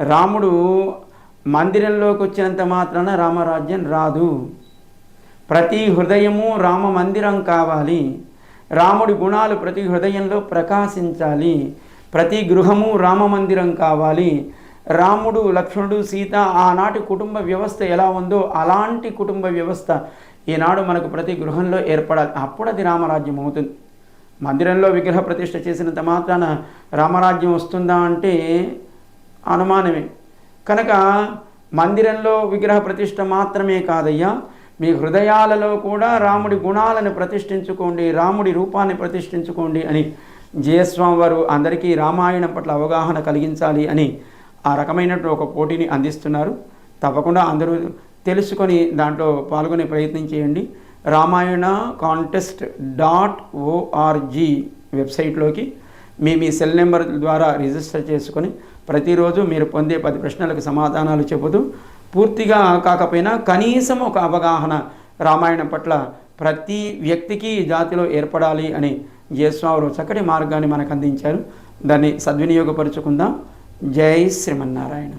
రాముడు మందిరంలోకి వచ్చినంత మాత్రాన రామరాజ్యం రాదు. ప్రతి హృదయము రామ మందిరం కావాలి. రాముడి గుణాలు ప్రతి హృదయంలో ప్రకాశించాలి. ప్రతి గృహము రామ మందిరం కావాలి. రాముడు లక్ష్మణుడు సీత ఆనాటి కుటుంబ వ్యవస్థ ఎలా ఉందో అలాంటి కుటుంబ వ్యవస్థ ఈనాడు మనకు ప్రతి గృహంలో ఏర్పడాలి. అప్పుడు అది రామరాజ్యం అవుతుంది. మందిరంలో విగ్రహ ప్రతిష్ఠ చేసినంత మాత్రాన రామరాజ్యం వస్తుందా అంటే అనుమానమే. కనుక మందిరంలో విగ్రహ ప్రతిష్ట మాత్రమే కాదయ్యా. మీ హృదయాలలో కూడా రాముడి గుణాలను ప్రతిష్ఠించుకోండి రాముడి రూపాన్ని ప్రతిష్ఠించుకోండి అని జయస్వామి వారు అందరికీ రామాయణం పట్ల అవగాహన కలిగించాలి అని ఆ రకమైనటువంటి ఒక పోటీని అందిస్తున్నారు. తప్పకుండా అందరూ తెలుసుకొని దాంట్లో పాల్గొనే ప్రయత్నం చేయండి. రామాయణ కాంటెస్ట్ డాట్ ఓఆర్జీ వెబ్సైట్లోకి మీ మీ సెల్ నెంబర్ ద్వారా రిజిస్టర్ చేసుకొని ప్రతిరోజు మీరు పొందే పది ప్రశ్నలకు సమాధానాలు చెబుతూ పూర్తిగా కాకపోయినా కనీసం ఒక అవగాహన రామాయణం పట్ల ప్రతి వ్యక్తికి ఈ జాతిలో ఏర్పడాలి అని జయస్వామి చక్కటి మార్గాన్ని మనకు అందించారు. దాన్ని సద్వినియోగపరుచుకుందాం. జై శ్రీమన్నారాయణ.